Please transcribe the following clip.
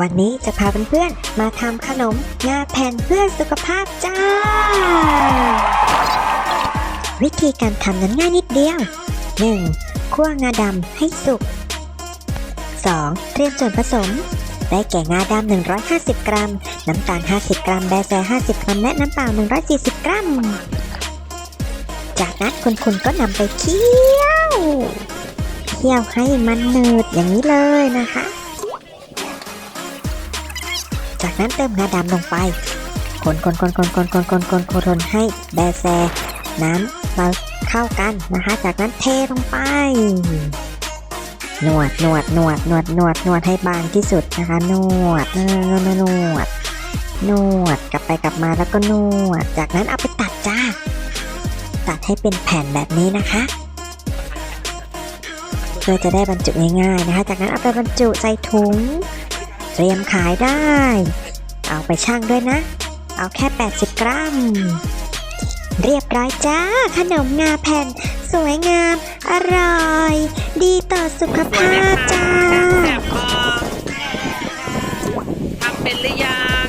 วันนี้จะพาเพื่อนๆ มาทำขนมงาแผ่นเพื่อสุขภาพจ้า วิธีการทำนั้นง่ายนิดเดียว 1. คั่วงาดำให้สุก 2. เตรียมส่วนผสม ได้แก่งาดำ 150 กรัม น้ำตาล 50 กรัม แบแซ50 กรัม และน้ำเปล่า 140 กรัม จากนั้นคุณๆก็นำไปเคี่ยว เคี่ยวให้มันหนืดอย่างนี้เลยนะคะ จากนั้นเติมงาดำลงไป คนคนคนคนคนคนคนคนคนให้แบแซน้ำมาเข้ากันนะคะ จากนั้นเทลงไปนวดนวดนวดนวดนวดนวดให้บางที่สุดนะคะนวดนวดนวดนวดนวดกลับไปกลับมาแล้วก็นวด จากนั้นเอาไปตัดจ้า ตัดให้เป็นแผ่นแบบนี้นะคะเพื่อจะได้บรรจุง่ายๆนะคะ จากนั้นเอาไปบรรจุใส่ถุง เตรียมขายได้ เอาไปชั่งด้วยนะ เอาแค่ 80 กรัม เรียบร้อยจ้า ขนมงาแผ่น สวยงาม อร่อย ดีต่อสุขภาพจ้า แสบคอทำเป็นหรือยัง